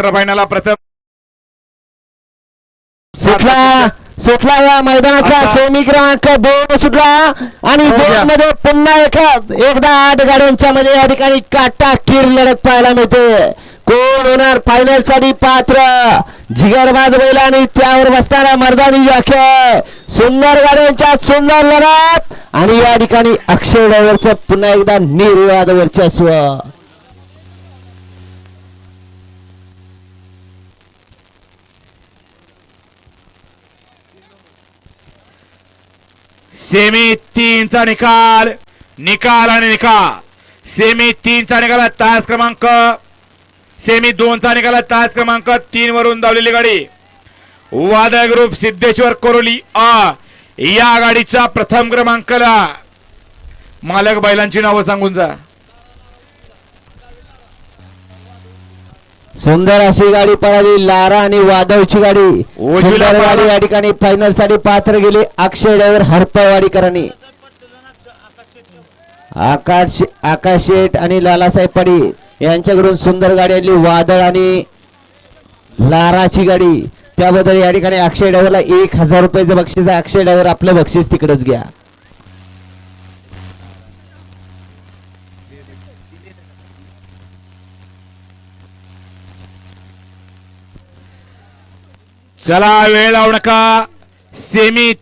Quarter फायनलला प्रथम सुटला सुटला या मैदानाचा आता- सेमी क्रमांक दोन सुटला आणि हो घ्या. दोन मध्ये पुन्हा एका एकदा आठ गाड्यांच्या मध्ये या ठिकाणी काटा किर लढत पाहायला मिळते. कोण होणार फायनलसाठी पात्र? जिगरबाज बैल आणि त्यावर बसणारा मर्दानी व्याख्या. सुंदर गाड्यांच्या सुंदर लढत. आणि या ठिकाणी अक्षय ड्रायव्हरचं पुन्हा एकदा निर्वाद वर्चस्व. सेमी तीनचा निकाल निकाल आणि निकाल. सेमी तीनचा निकाल तास क्रमांक. सेमी दोनचा निकाल तास क्रमांक. तीन वरून धावलेली गाडी. वादळ ग्रुप सिद्धेश्वर कोरोली आ या गाडीचा प्रथम क्रमांकाला. मालक बैलांची नावं सांगून जा. सुंदर अशी गाडी पळाली लारा आणि वादळची गाडी. सुंदर गाडी. या ठिकाणी फायनलसाठी पात्र गेले अक्षय ड्रायव्हर हरपळवाडीकरांनी आकाश आकाश शेठ आणि लालासाहेब पडी यांच्याकडून सुंदर गाडी आली वादळ आणि लाराची गाडी. त्याबद्दल या ठिकाणी अक्षय ड्रायव्हरला एक हजार रुपयाचं बक्षीस आहे. अक्षय ड्रायव्हर आपलं बक्षीस तिकडेच घ्या. चला वेळ लावू नका. सेमी